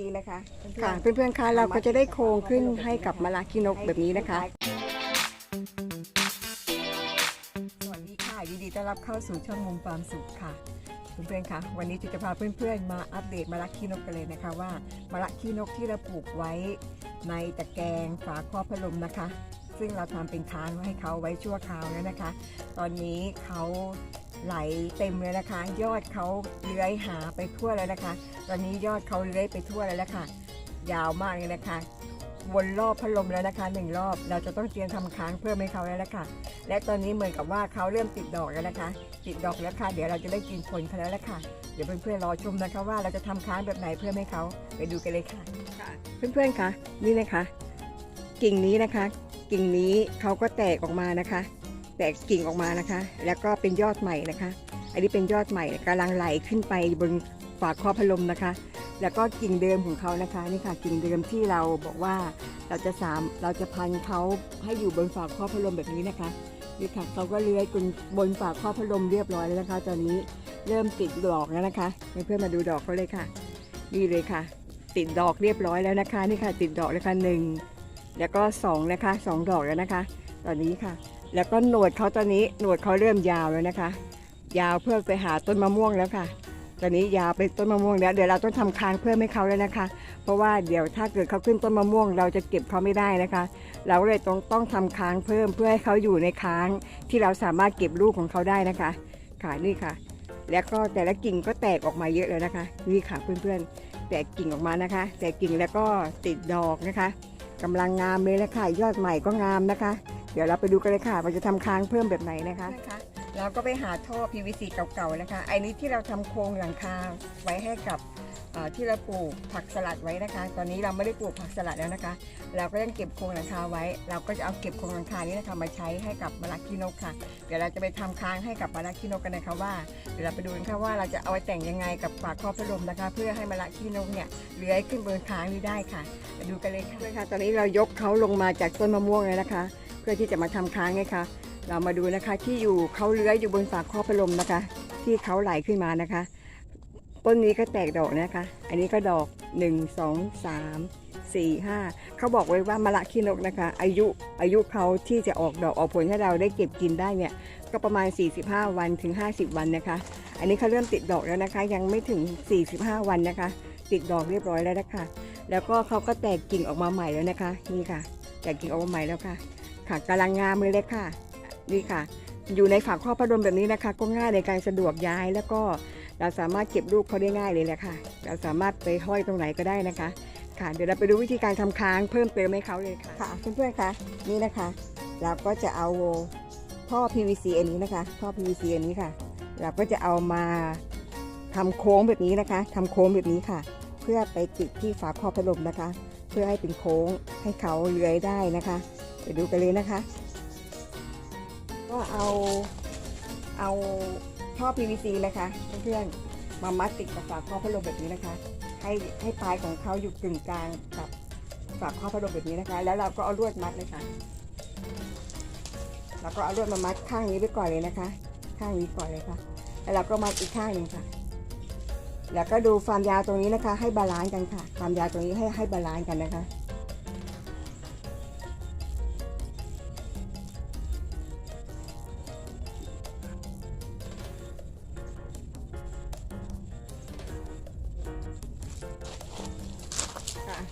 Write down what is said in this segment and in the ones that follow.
ดีนะคะค่ะเพื่อนๆคะเราก็จะได้โครงขึ้นให้กับมะระขี้นกแบบนี้นะคะ สวัสดีค่ะยินดีต้อนรับเข้าสู่ช่องมุมความสุขค่ะ เพื่อนๆคะวันนี้จะพาเพื่อนๆ มาอัปเดตมะระขี้นกกันเลยนะคะว่ามะระขี้นกที่เราปลูกไว้ในตะแกรงฝาครอบพัดลมนะคะ ซึ่งเราทำเป็นค้างไว้ให้เขาไว้ชั่วคราวแล้วนะคะ ตอนนี้เขา ไหลเต็มเลยนะคะ ยอดเขาเลื้อยหาไปทั่วแล้วนะคะ ตอนนี้ยอดเขาเลื้อยไปทั่วแล้วละค่ะยาวมากเลยนะคะ วนรอบพัดลมแล้วนะคะหนึ่งรอบเราจะต้องเตรียมทำค้างเพิ่มให้เขาแล้วละค่ะและตอนนี้เหมือนกับว่าเขาเริ่มติดดอกแล้วนะคะ ติดดอกแล้วค่ะ เดี๋ยวเราจะได้กินผลเขาแล้วละค่ะ เดี๋ยวเพื่อนๆรอชมนะคะว่าเราจะทำค้างแบบไหนเพื่อให้เขาไปดูกันเลยค่ะ เพื่อนๆคะนี่นะคะ กิ่งนี้นะคะ กิ่งนี้เขาก็แตกออกมานะคะ แตกกิ่งออกมานะคะ แล้วก็เป็นยอดใหม่นะคะ อันนี้เป็นยอดใหม่กำลังไหลขึ้นไปบนฝาครอบพัดลมนะคะ แล้วก็กิ่งเดิมของเขานะคะนี่ค่ะกิ่งเดิมที่เราบอกว่าเราจะสามเราจะพันเขาให้อยู่บนฝาครอบพัดลมแบบนี้นะคะนี่ค่ะเขาก็เลื้อยบนบนฝาครอบพัดลมเรียบร้อยแล้วนะคะ ตอนนี้เริ่มติดดอกแล้วนะคะเพื่อนๆมาดูดอกเขาเลยค่ะนี่เลยค่ะ ติดดอกเรียบร้อยแล้วนะคะนี่ค่ะติดดอกแล้วค่ะหนึ่งแล้วก็สองนะคะสองดอกแล้วนะคะ ตอนนี้ค่ะ แล้วก็หนวดเขาตอนนี้หนวดเขาเริ่มยาวแล้วนะคะ ยาวเพื่อไปหาต้นมะม่วงแล้วค่ะ ตอนนี้ยาวไปต้นมะม่วงแล้วเดี๋ยวเราต้องทำค้างเพิ่มให้เขาแล้วนะคะ เพราะว่าเดี๋ยวถ้าเกิดเขาขึ้นต้นมะม่วง เราจะเก็บเขาไม่ได้นะคะ เราเลยต้องต้องทำค้างเพิ่มเพื่อให้เขาอยู่ในค้างที่เราสามารถเก็บลูกของเขาได้นะคะ ค่ะนี่ค่ะ แล้วก็แต่ละกิ่งก็แตกออกมาเยอะแล้วนะคะนี่ค่ะเพื่อนๆ แตกกิ่งออกมานะคะ แตกกิ่งแล้วก็ติดดอกนะคะกำลังงามเลยนะคะยอดใหม่ก็งามนะคะ เดี๋ยวเราไปดูกันเลยค่ะว่าจะทำค้างเพิ่มแบบไหนนะคะเราก็ไปหาท่อ PVC เก่าๆนะคะไอ้นี้ที่เราทำโครงหลังคาไว้ให้กับเอ่อที่เราปลูกผักสลัดไว้นะคะ ตอนนี้เราไม่ได้ปลูกผักสลัดแล้วนะคะ เราก็ยังเก็บโครงหลังคาไว้ เราก็จะเอาเก็บโครงหลังคานี้นะคะมาใช้ให้กับมะระขี้นกค่ะ เดี๋ยวเราจะไปทำค้างให้กับมะระขี้นกกันนะคะว่า เดี๋ยวเราไปดูกันค่ะว่าเราจะเอาไปแต่งยังไงกับฝาครอบพัดลมนะคะ เพื่อให้มะระขี้นกเนี่ยเลื้อยขึ้นบนค้างนี้ได้ค่ะ ไปดูกันเลยค่ะเลยค่ะตอนนี้เรายกเขาลงมาจากต้นมะม่วงแล้วนะคะ เพื่อที่จะมาทำค้างไงคะ เรามาดูนะคะที่อยู่เขาเลื้อยอยู่บนฝาครอบพัดลมนะคะ ที่เขาไหลขึ้นมานะคะ ต้นนี้ก็แตกดอกนะคะ อันนี้ก็ดอก 1 2 3 4 5เขาบอกไว้ว่ามะละขี้นกนะคะ อายุอายุเขาที่จะออกดอกออกผลให้เราได้เก็บกินได้เนี่ยก็ประมาณ 45 วันถึง 50 วันนะคะ อันนี้เขาเริ่มติดดอกแล้วนะคะ ยังไม่ถึง 45 วันนะคะ ติดดอกเรียบร้อยแล้วนะคะ แล้วก็เขาก็แตกกิ่งออกมาใหม่แล้วนะคะ นี่ค่ะ แตกกิ่งออกมาใหม่แล้วค่ะ ค่ะกำลังงามเลยเลยค่ะนี่ค่ะ อยู่ในฝาครอบพัดลมแบบนี้นะคะ ก็ง่ายในการสะดวกย้ายแล้วก็เราสามารถเก็บลูกเขาได้ง่ายเลยแหละค่ะ เราสามารถไปห้อยตรงไหนก็ได้นะคะ ค่ะ เดี๋ยวเราไปดูวิธีการทำค้างเพิ่มเติมให้เขาเลยค่ะค่ะเพื่อนๆคะนี่นะคะ เราก็จะเอาท่อ PVC อันนี้นะคะท่อ PVC อันนี้ค่ะ เราก็จะเอามาทำโค้งแบบนี้นะคะทำโค้งแบบนี้ค่ะ เพื่อไปติดที่ฝาครอบพัดลมนะคะ เพื่อให้เป็นโค้งให้เขาเลื้อยได้นะคะ ไปดูกันเลยนะคะ ก็เอาเอาท่อ PVC นะคะเพื่อนๆมามัดติดกับฝาครอบพัดลมแบบนี้นะคะ ให้ให้ปลายของเขาอยู่กึ่งกลางกับฝาครอบพัดลมแบบนี้นะคะ แล้วเราก็เอาลวดมัดเลยค่ะแล้วก็เอาลวดมามัดข้างนี้ไว้ก่อนเลยนะคะ ข้างนี้ก่อนเลยค่ะ แล้วเราก็มัดอีกข้างหนึ่งค่ะ แล้วก็ดูความยาวตรงนี้นะคะ ให้บาลานซ์กันค่ะ ความยาวตรงนี้ให้ให้บาลานซ์กันนะคะ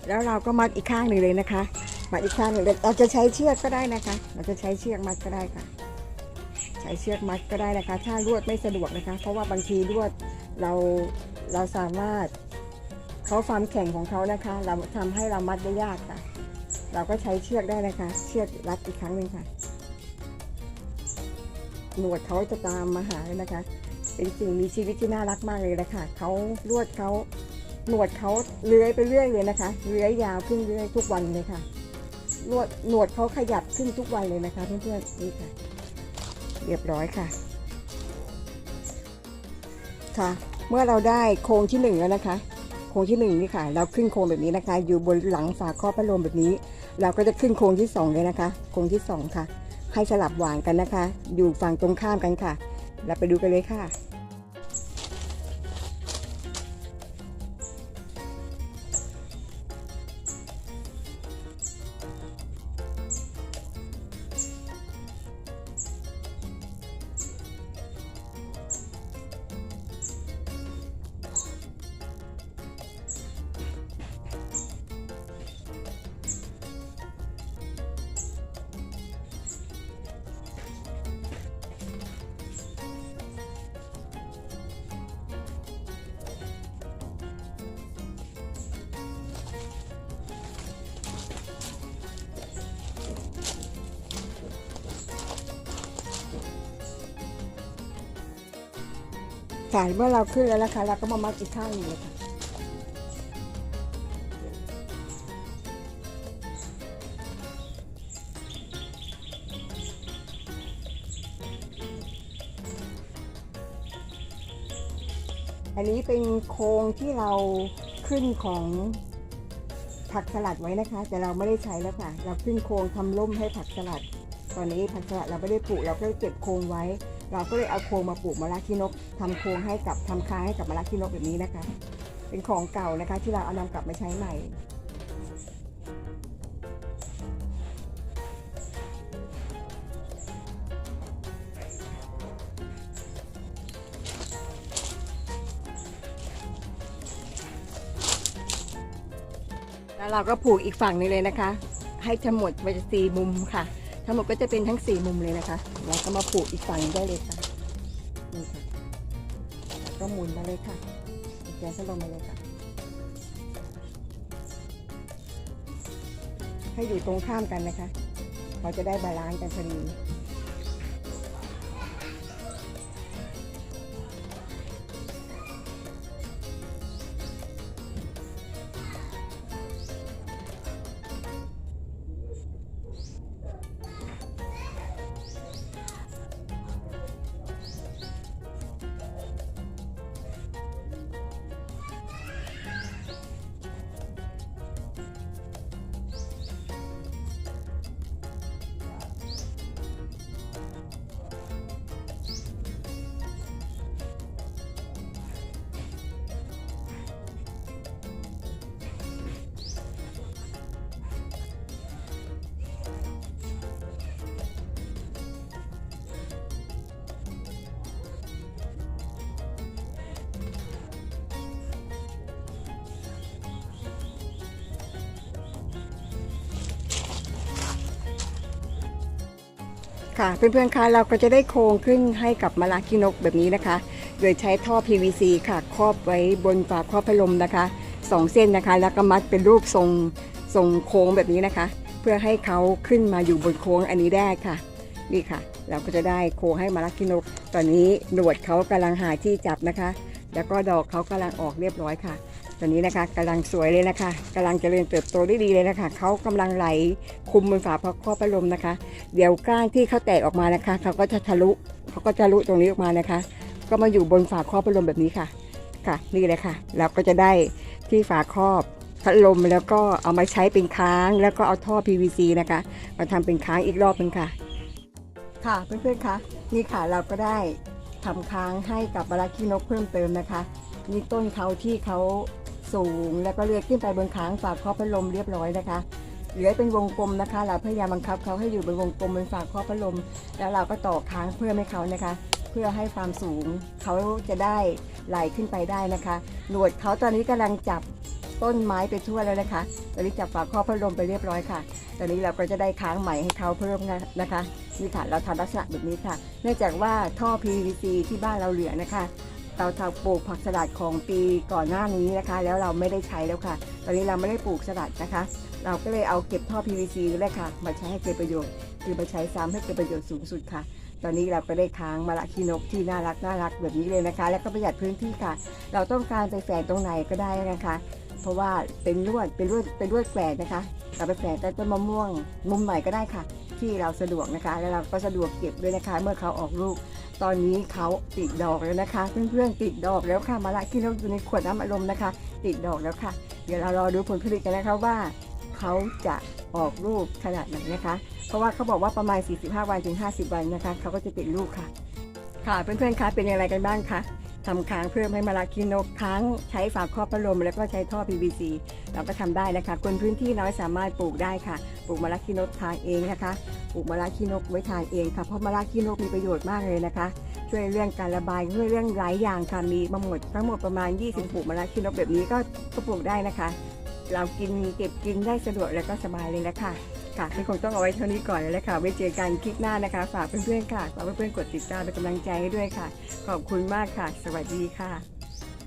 แล้วเราก็มัดอีกข้างหนึ่งเลยนะคะ มัดอีกข้างหนึ่งเลยเราจะใช้เชือกก็ได้นะคะ เราจะใช้เชือกมัดก็ได้ค่ะ ใช้เชือกมัดก็ได้นะคะ ถ้าลวดไม่สะดวกนะคะ เพราะว่าบางทีลวดเรา เราสามารถเขาความแข็งของเขานะคะ เราทำให้เรามัดได้ยากค่ะ เราก็ใช้เชือกได้นะคะ เชือกรัดอีกครั้งหนึ่งค่ะ หนวดเขาจะตามมาหาเลยนะคะ เป็นสิ่งมีชีวิตที่น่ารักมากเลยนะคะเขาลวดเขาหนวดเขาเลื้อยไปเรื่อยเลยนะคะเลื้อยยาวขึ้นเรื่อยทุกวันเลยค่ะหนวดหนวดเขาขยับขึ้นทุกวันเลยนะคะเพื่อนๆนี่ค่ะ เรียบร้อยค่ะ ค่ะ เมื่อเราได้โครงที่หนึ่งแล้วนะคะ โครงที่หนึ่งนี่ค่ะ เราขึ้นโครงแบบนี้นะคะ อยู่บนหลังฝาครอบพัดลมแบบนี้ เราก็จะขึ้นโครงที่สองเลยนะคะ โครงที่สองค่ะ ให้สลับหวางกันนะคะ อยู่ฝั่งตรงข้ามกันค่ะ เราไปดูกันเลยค่ะ ค่ะเมื่อเราขึ้นแล้วนะคะเราก็มามัดอีกข้างหนึงเลยค่ะอันนี้เป็นโครงที่เราขึ้นของผักสลัดไว้นะคะ แต่เราไม่ได้ใช้แล้วค่ะ เราขึ้นโครงทำร่มให้ผักสลัด ตอนนี้ผักสลัดเราไม่ได้ปลูกเราก็เก็บโครงไว้ เราก็เลยเอาโครงมาปลูกมะระขี้นกทำโครงให้กับทำค้างให้กับมะระขี้นกแบบนี้นะคะ เป็นของเก่านะคะที่เราเอานำกลับมาใช้ใหม่แล้วเราก็ผูกอีกฝั่งนึงเลยนะคะ ให้ทั้งหมดมันจะสี่มุมค่ะ ทั้งหมดก็จะเป็นทั้งสี่มุมเลยนะคะ แล้วก็มาผูกอีกฝั่งหนึ่งได้เลยค่ะนี่ค่ะแล้วก็หมุนมาเลยค่ะแกะสลงมาเลยค่ะ ให้อยู่ตรงข้ามกันนะคะเราจะได้บาลานซ์กันพอดี ค่ะเพื่อนๆคะเราก็จะได้โครงขึ้นให้กับมะระกินกแบบนี้นะคะ โดยใช้ท่อ PVC ค่ะครอบไว้บนฝาครอบพัดลมนะคะสองเส้นนะคะ แล้วก็มัดเป็นรูปทรงทรงโค้งแบบนี้นะคะ เพื่อให้เขาขึ้นมาอยู่บนโค้งอันนี้ได้ค่ะ นี่ค่ะ เราก็จะได้โค้งให้มะระกินก ตอนนี้หนวดเขากำลังหาที่จับนะคะ แล้วก็ดอกเขากำลังออกเรียบร้อยค่ะ ตอนนี้นะคะกำลังสวยเลยนะคะกำลังเจริญเติบโตได้ดีเลยนะคะเขากำลังไหลคุมบนฝาครอบพัดลมนะคะ เดี๋ยวก้านที่เขาแตกออกมานะคะเขาก็จะทะลุเขาก็จะทะลุตรงนี้ออกมานะคะ ก็มาอยู่บนฝาครอบพัดลมแบบนี้ค่ะ ค่ะ นี่เลยค่ะเราก็จะได้ที่ฝาครอบพัดลมแล้วก็เอามาใช้เป็นค้าง แล้วก็เอาท่อ PVC นะคะ มาทำเป็นค้างอีกรอบหนึงค่ะ ค่ะเพื่อนๆคะนี่ค่ะเราก็ได้ทำค้างให้กับบาราคีนกเพิ่มเติมนะคะนี่ต้นเขาที่เขา สูง แล้วก็เลื้อยขึ้นไปบนค้างฝากครอบพัดลมเรียบร้อยนะคะเหลือเป็นวงกลมนะคะ เราพยายามบังคับเขาให้อยู่บนวงกลมบนฝากครอบพัดลม แล้วเราก็ต่อค้างเพื่อให้เขานะคะ เพื่อให้ความสูงเขาจะได้ไหลขึ้นไปได้นะคะหนวดเขาตอนนี้กำลังจับต้นไม้ไปทั่วแล้วนะคะ ตอนนี้จับฝากครอบพัดลมไปเรียบร้อยค่ะ ตอนนี้เราก็จะได้ค้างใหม่ให้เขาเพิ่มนะคะนี่ค่ะเราทำลักษณะแบบนี้ค่ะ เนื่องจากว่าท่อ PVC ที่บ้านเราเหลือนะคะ เราทำปลูกผักสลัดของปีก่อนหน้านี้นะคะ แล้วเราไม่ได้ใช้แล้วค่ะ ตอนนี้เราไม่ได้ปลูกสลัดนะคะ เราก็เลยเอาเก็บท่อ PVC นี่แหละค่ะ มาใช้ให้เกิดประโยชน์ คือมาใช้ซ้ำให้เกิดประโยชน์สูงสุดค่ะ ตอนนี้เราก็ได้ค้างมะละคีนกที่น่ารักน่ารักแบบนี้เลยนะคะ แล้วก็ประหยัดพื้นที่ค่ะ เราต้องการไปแฝงตรงไหนก็ได้นะคะ เพราะว่าเป็นลวดเป็นลวดเป็นลวดแฝงนะคะเราไปแฝงใต้ต้นมะม่วง มุมไหนก็ได้ค่ะ ที่เราสะดวกนะคะ แล้วเราก็สะดวกเก็บด้วยนะคะ เมื่อเขาออกลูก ตอนนี้เขาติดดอกแล้วนะคะ เพื่อนๆติดดอกแล้วค่ะมะละขี้นกอยู่ในขวดน้ำอารมณ์นะคะ ติดดอกแล้วค่ะ เดี๋ยวเรารอดูผลผลิตกันนะคะว่า เขาจะออกลูกขนาดไหนนะคะ เพราะว่าเขาบอกว่าประมาณ 45 วันถึง 50 วันนะคะเขาก็จะติดลูกค่ะ ค่ะเพื่อนๆคะเป็นอย่างไรกันบ้างคะ ทำค้างเพิ่มให้มะละขี้นกค้างใช้ฝาครอบพัดลมแล้วก็ใช้ท่อ PVC เราก็ทำได้นะคะคนพื้นที่น้อยสามารถปลูกได้ค่ะ ปลูกมะละขี้นกทานเองนะคะปลูกมะระขี้นกไว้ทานเองค่ะเพราะมะระขี้นกมีประโยชน์มากเลยนะคะ ช่วยเรื่องการระบายช่วยเรื่องหลายอย่างค่ะมีมาหมดทั้งหมดประมาณ 20ปลูกมะระขี้นกแบบนี้ก็ก็ปลูกได้นะคะ เรากินเก็บกินได้สะดวกแล้วก็สบายเลยนะคะ ค่ะก็คงต้องเอาไว้เท่านี้ก่อนแล้วค่ะไว้เจอกันคลิปหน้านะคะ ฝากเพื่อนๆค่ะฝากเพื่อนๆกดติดตามเป็นกำลังใจให้ด้วยค่ะ ขอบคุณมากค่ะ สวัสดีค่ะ